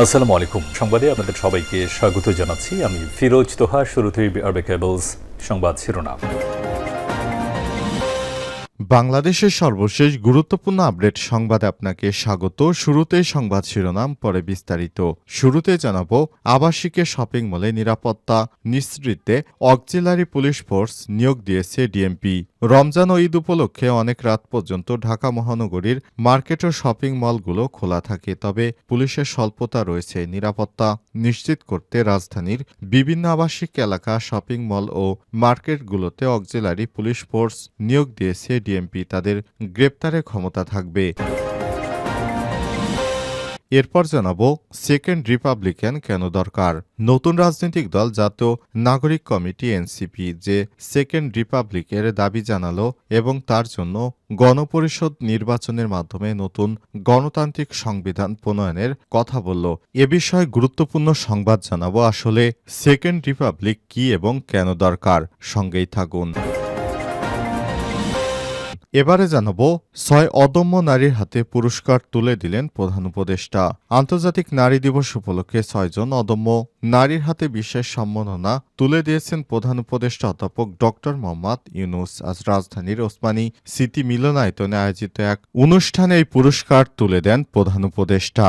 আসসালামু আলাইকুম। সংবাদে আপনাদের সবাইকে স্বাগত জানাচ্ছি। আমি ফিরোজ তোহা, শুরুতেই আরবে কেবলস সংবাদ শিরোনাম। বাংলাদেশের সর্বশেষ গুরুত্বপূর্ণ আপডেট সংবাদে আপনাকে স্বাগত। শুরুতে সংবাদ শিরোনাম, পরে বিস্তারিত। শুরুতে জানাব আবাসিকে শপিং মলে নিরাপত্তা নিশ্চিতে অক্সিলারি পুলিশ ফোর্স নিয়োগ দিয়েছে ডিএমপি। রমজান ও ঈদ উপলক্ষে অনেক রাত পর্যন্ত ঢাকা মহানগরীর মার্কেট ও শপিং মলগুলো খোলা থাকে, তবে পুলিশের স্বল্পতা রয়েছে। নিরাপত্তা নিশ্চিত করতে রাজধানীর বিভিন্ন আবাসিক এলাকা, শপিং মল ও মার্কেটগুলোতে অক্সিলারি পুলিশ ফোর্স নিয়োগ দিয়েছে ডিএমপি। তাদের গ্রেপ্তারের ক্ষমতা থাকবে। এরপর জানাব সেকেন্ড রিপাবলিকান কেন দরকার? নতুন রাজনৈতিক দল জাতীয় নাগরিক কমিটি এনসিপি যে সেকেন্ড রিপাবলিকের দাবি জানালো এবং তার জন্য গণপরিষদ নির্বাচনের মাধ্যমে নতুন গণতান্ত্রিক সংবিধান প্রণয়নের কথা বলল। এ বিষয়ে গুরুত্বপূর্ণ সংবাদ জানাব আসলে সেকেন্ড রিপাবলিক কি এবং কেন দরকার? সঙ্গেই থাকুন। এবারে জানাব ছয় অদম্য নারীর হাতে পুরস্কার তুলে দিলেন প্রধান উপদেষ্টা। আন্তর্জাতিক নারী দিবস উপলক্ষে ছয়জন অদম্য নারীর হাতে বিশেষ সম্মাননা তুলে দিয়েছেন প্রধান উপদেষ্টা অধ্যাপক ডক্টর মোহাম্মদ ইউনুস। আজ রাজধানীর ওসমানী সিটি মিলনায়তনে আয়োজিত এক অনুষ্ঠানে এই পুরস্কার তুলে দেন প্রধান উপদেষ্টা।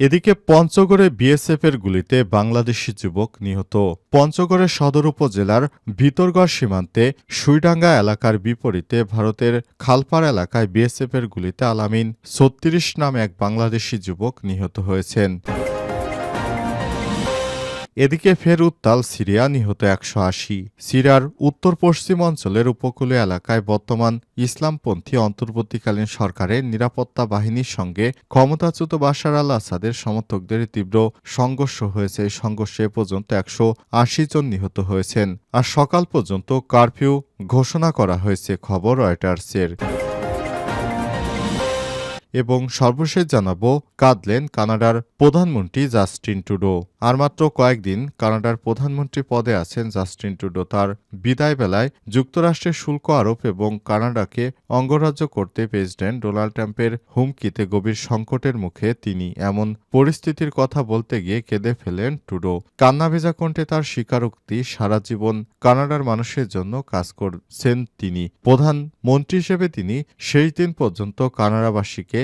এদিকে পঞ্চগড়ে বিএসএফের গুলিতে বাংলাদেশি যুবক নিহত। পঞ্চগড়ের সদর উপজেলার ভিতরগড় সীমান্তে সুইডাঙ্গা এলাকার বিপরীতে ভারতের খালপাড় এলাকায় বিএসএফের গুলিতে আলামিন ছত্রিশ নামে এক বাংলাদেশি যুবক নিহত হয়েছেন। এদিকে ফের উত্তাল সিরিয়া নিহত একশো আশি। সিরিয়ার উত্তর পশ্চিম অঞ্চলের উপকূলীয় এলাকায় বর্তমান ইসলামপন্থী অন্তর্বর্তীকালীন সরকারের নিরাপত্তা বাহিনীর সঙ্গে ক্ষমতাচ্যুত বাশার আল আসাদের সমর্থকদের তীব্র সংঘর্ষ হয়েছে। এই সংঘর্ষে পর্যন্ত একশো আশি জন নিহত হয়েছেন। আর সকাল পর্যন্ত কারফিউ ঘোষণা করা হয়েছে, খবর রয়টার্সের। এবং সর্বশেষ জানাব, কাঁদলেন কানাডার প্রধানমন্ত্রী জাস্টিন টুডো আর মাত্র কয়েকদিন কানাডার প্রধানমন্ত্রী পদে আছেন জাস্টিন টুডো তার বিদায় বেলায় যুক্তরাষ্ট্রের শুল্ক আরোপ এবং কানাডাকে অঙ্গরাজ্য করতে প্রেসিডেন্ট ডোনাল্ড ট্রাম্পের হুমকিতে গভীর সংকটের মুখে তিনি এমন পরিস্থিতির কথা বলতে গিয়ে কেঁদে ফেলেন টুডো কান্না ভেজা কণ্ঠে তার স্বীকারোক্তি সারা জীবন কানাডার মানুষের জন্য কাজ করছেন তিনি। প্রধানমন্ত্রী হিসেবে তিনি শেষ দিন পর্যন্ত কানাডাবাসীকে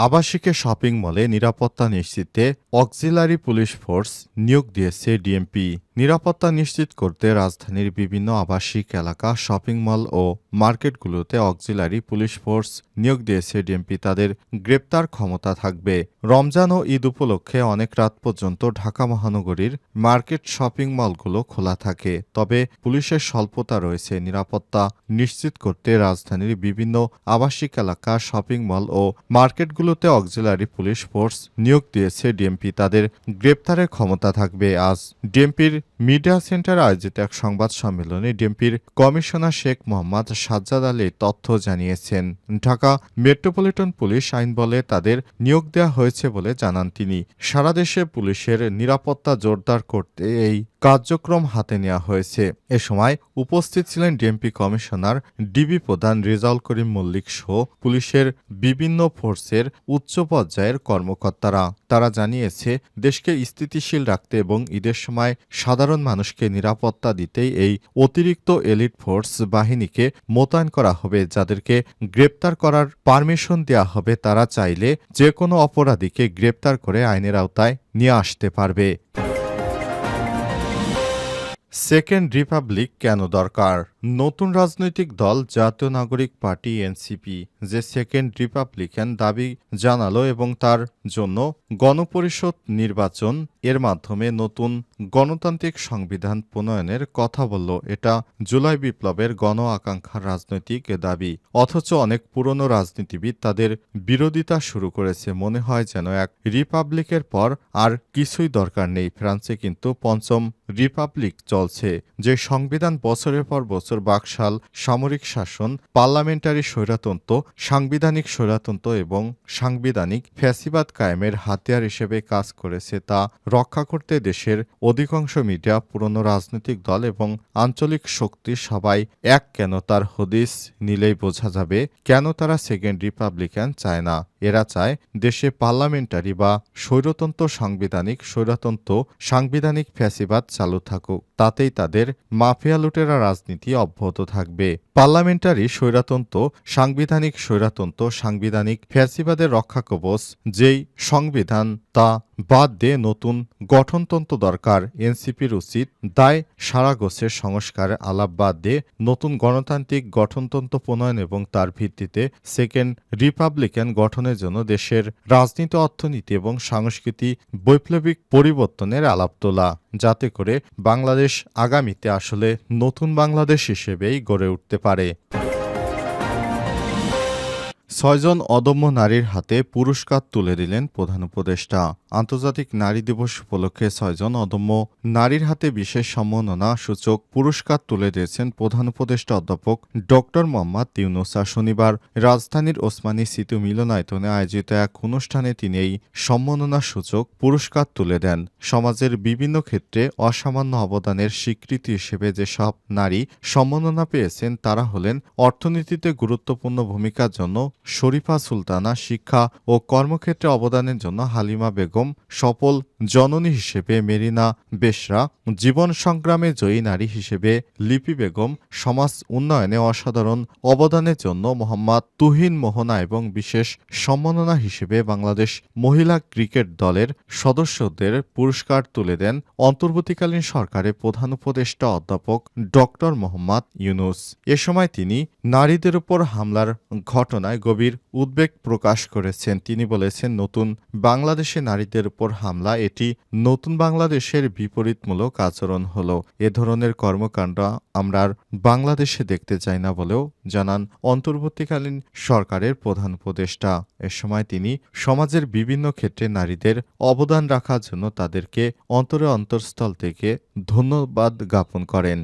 আবাসিকে শপিং মলে নিরাপত্তা নিশ্চিতে অক্সিলারি পুলিশ ফোর্স নিয়োগ দিয়েছে ডিএমপি। নিরাপত্তা নিশ্চিত করতে রাজধানীর বিভিন্ন আবাসিক এলাকা, শপিং মল ও মার্কেটগুলোতে অক্সিলারি পুলিশ ফোর্স নিয়োগ দিয়েছে ডিএমপি। তাদের গ্রেপ্তার ক্ষমতা থাকবে। রমজান ও ঈদ উপলক্ষে অনেক রাত পর্যন্ত ঢাকা মহানগরীর মার্কেট শপিং মলগুলো খোলা থাকে। তবে পুলিশের স্বল্পতা রয়েছে। নিরাপত্তা নিশ্চিত করতে রাজধানীর বিভিন্ন আবাসিক এলাকা, শপিং মল ও মার্কেটগুলোতে অক্সিলারি পুলিশ ফোর্স নিয়োগ দিয়েছে ডিএমপি। তাদের গ্রেপ্তারের ক্ষমতা থাকবে। আজ ডিএমপির মিডিয়া সেন্টার আয়োজিত এক সংবাদ সম্মেলনে ডিএমপির কমিশনার শেখ মোহাম্মদ সাজ্জাদ আলী তথ্য জানিয়েছেন। ঢাকা মেট্রোপলিটন পুলিশ আইন বলে তাদের নিয়োগ দেওয়া হয়েছে বলে জানান তিনি। সারা দেশে পুলিশের নিরাপত্তা জোরদার করতে এই কার্যক্রম হাতে নেওয়া হয়েছে। এ সময় উপস্থিত ছিলেন ডিএমপি কমিশনার ডিবি প্রধান রেজাউল করিম মল্লিক সহ পুলিশের বিভিন্ন ফোর্সের উচ্চ পর্যায়ের কর্মকর্তারা। তারা জানিয়েছে, দেশকে স্থিতিশীল রাখতে এবং ঈদের সময় সাধারণ মানুষকে নিরাপত্তা দিতেই এই অতিরিক্ত এলিট ফোর্স বাহিনীকে মোতায়েন করা হবে, যাদেরকে গ্রেপ্তার করার পারমিশন দেয়া হবে। তারা চাইলে যে কোনো অপরাধীকে গ্রেপ্তার করে আইনের আওতায় নিয়ে আসতে পারবে। সেকেন্ড রিপাবলিক কেন দরকার? নতুন রাজনৈতিক দল জাতীয় নাগরিক পার্টি এনসিপি যে সেকেন্ড রিপাবলিকান দাবি জানালো এবং তার জন্য গণপরিষদ নির্বাচন এর মাধ্যমে নতুন গণতান্ত্রিক সংবিধান প্রণয়নের কথা বলল। এটা জুলাই বিপ্লবের গণ আকাঙ্ক্ষার রাজনৈতিক দাবি। অথচ অনেক পুরনো রাজনীতিবিদ তাদের বিরোধিতা শুরু করেছে। মনে হয় যেন এক রিপাবলিকের পর আর কিছুই দরকার নেই। ফ্রান্সে কিন্তু পঞ্চম রিপাবলিক চলছে। যে সংবিধান বছরের পর বছর বাকশাল, সামরিক শাসন, পার্লামেন্টারি স্বৈরতন্ত্র, সাংবিধানিক স্বৈরতন্ত্র এবং সাংবিধানিক ফ্যাসিবাদ কায়েমের হাতিয়ার হিসেবে কাজ করেছে তা রক্ষা করতে দেশের অধিকাংশ মিডিয়া, পুরনো রাজনৈতিক দল এবং আঞ্চলিক শক্তি সবাই এক কেন তার হদিস নিলেই বোঝা যাবে কেন তারা সেকেন্ড রিপাবলিকান চায় না। এরা চায় দেশে পার্লামেন্টারি বা স্বৈরতন্ত্র সাংবিধানিক স্বৈরতন্ত্র সাংবিধানিক ফ্যাসিবাদ চালু থাকুক। তাতেই তাদের মাফিয়া লুটেরা রাজনীতি অব্যাহত থাকবে। পার্লামেন্টারি স্বৈরাতন্ত্র, সাংবিধানিক স্বৈরাতন্ত্র, সাংবিধানিক ফ্যাসিবাদের রক্ষা কবচ যেই সংবিধান তা বাদ দিয়ে নতুন গঠনতন্ত্র দরকার। এনসিপির উচিত দায় সারা গোছের সংস্কারের আলাপ বাদ দিয়ে নতুন গণতান্ত্রিক গঠনতন্ত্র প্রণয়ন এবং তার ভিত্তিতে সেকেন্ড রিপাবলিকান গঠনের জন্য দেশের রাজনীতি, অর্থনীতি এবং সংস্কৃতি বৈপ্লবিক পরিবর্তনের আলাপ তোলা। যাতে করে বাংলাদেশ আগামীতে আসলে নতুন বাংলাদেশ হিসেবেই গড়ে উঠতে পারে। ছয়জন অদম্য নারীর হাতে পুরস্কার তুলে দিলেন প্রধান উপদেষ্টা। আন্তর্জাতিক নারী দিবস উপলক্ষে ছয়জন অদম্য নারীর হাতে বিশেষ সম্মাননা সূচক পুরস্কার তুলে দিয়েছেন প্রধান উপদেষ্টা অধ্যাপক ডক্টর মোহাম্মদ ইউনুসা। শনিবার রাজধানীর ওসমানী সিতু মিলনায়তনে আয়োজিত এক অনুষ্ঠানে তিনি এই সম্মাননা সূচক পুরস্কার তুলে দেন। সমাজের বিভিন্ন ক্ষেত্রে অসামান্য অবদানের স্বীকৃতি হিসেবে যেসব নারী সম্মাননা পেয়েছেন, তারা হলেন অর্থনীতিতে গুরুত্বপূর্ণ ভূমিকার জন্য শরীফা সুলতানা শিক্ষা ও কর্মক্ষেত্রে অবদানের জন্য হালিমা বেগম সফল জননী হিসেবে মেরিনা বেশরা, জীবন সংগ্রামে জয়ী নারী হিসেবে লিপি বেগম, সমাজ উন্নয়নে অসাধারণ অবদানের জন্য মোহাম্মদ তুহিন মোহনা এবং বিশেষ সম্মাননা হিসেবে বাংলাদেশ মহিলা ক্রিকেট দলের সদস্যদের পুরস্কার তুলে দেন অন্তর্বর্তীকালীন সরকারের প্রধান উপদেষ্টা অধ্যাপক ডক্টর মোহাম্মদ ইউনুস। এ সময় তিনি নারীদের উপর হামলার ঘটনায় গভীর উদ্বেগ প্রকাশ করেছেন। তিনি বলেছেন, নতুন বাংলাদেশে নারীদের উপর হামলা এটি নতুন বাংলাদেশের বিপরীতমূলক আচরণ হল। এ ধরনের কর্মকাণ্ড আমরা আর বাংলাদেশে দেখতে চাই না বলেও জানান অন্তর্বর্তীকালীন সরকারের প্রধান উপদেষ্টা। এ সময় তিনি সমাজের বিভিন্ন ক্ষেত্রে নারীদের অবদান রাখার জন্য তাদেরকে অন্তরে অন্তরস্থল থেকে ধন্যবাদ জ্ঞাপন করেন।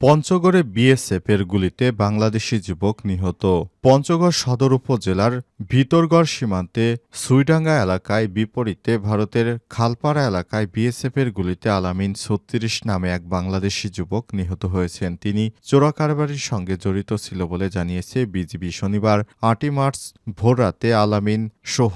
পঞ্চগড়ে বিএসএফের গুলিতে বাংলাদেশি যুবক নিহত। পঞ্চগড় সদর উপজেলার ভিতরগড় সীমান্তে সুইডাঙ্গা এলাকায় বিপরীতে ভারতের খালপাড়া এলাকায় বিএসএফের গুলিতে আলামিন ছত্রিশ নামে এক বাংলাদেশি যুবক নিহত হয়েছেন। তিনি চোরাকারবারির সঙ্গে জড়িত ছিল বলে জানিয়েছে বিজিবি। শনিবার আটই মার্চ ভোররাতে আলামিন সহ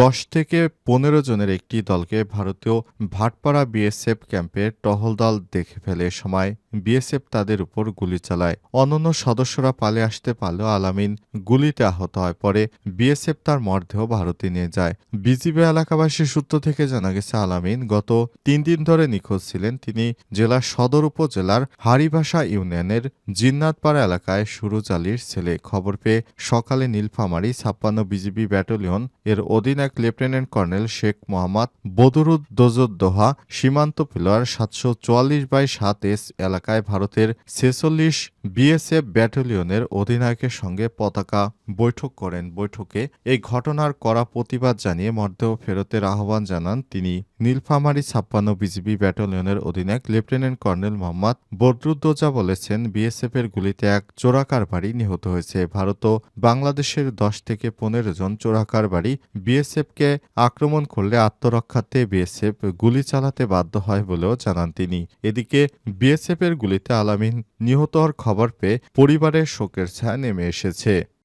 দশ থেকে পনেরো জনের একটি দলকে ভারতীয় ভাটপাড়া বিএসএফ ক্যাম্পের টহলদল দেখে ফেলে। সময় বিএসএফ তাদের উপর গুলি চালায়। অন্যান্য সদস্যরা পালে আসতে পারলেও আলামিন গুলিতে আহত হয় পরে বিএসএফ তার মরদেহ ভারতে নিয়ে যায়। বিজিবি এলাকাবাসী সূত্র থেকে জানা গেছে, আলামিন গত তিন দিন ধরে নিখোঁজ ছিলেন। তিনি জেলার সদর উপজেলার হারিভাষা ইউনিয়নের জিন্নাতপাড়া এলাকায় সুরুজ আলীর ছেলে। খবর পেয়ে সকালে নীলফামারী ছাপ্পান্ন বিজিবি ব্যাটালিয়ন এর অধীন এক লেফটেন্যান্ট কর্নেল শেখ মোহাম্মদ বদরুদ্দোজোদ্দোহা সীমান্ত পিলার সাতশো চুয়াল্লিশ বাই সাত এস এলাকায় ভারতের ছেচল্লিশ বিএসএফ ব্যাটালিয়নের অধিনায়কের সঙ্গে পতাকা বৈঠক করেন বৈঠকে এই ঘটনার কড়া প্রতিবাদ জানিয়ে মরদেহ ফেরতের আহ্বান জানান তিনি। নীলফামারী ছাপ্পান্ন বিজিবি ব্যাটালিয়নের অধিনায়ক লেফটেন্যান্ট কর্নেল মোহাম্মদ বদরুদ্দোজা বলেছেন বিএসএফ এর গুলিতে এক চোরাকারবারি নিহত হয়েছে। ভারত ও বাংলাদেশের দশ থেকে পনেরো জন চোরাকার চোরাকারবারি বিএসএফকে আক্রমণ করলে আত্মরক্ষার্থে বিএসএফ গুলি চালাতে বাধ্য হয় বলেও জানান তিনি। এদিকে বিএসএফ এর গুলিতে আলামিন নিহত হওয়ার খবর পেয়ে পরিবারের শোকের ছায়া নেমে এসেছে।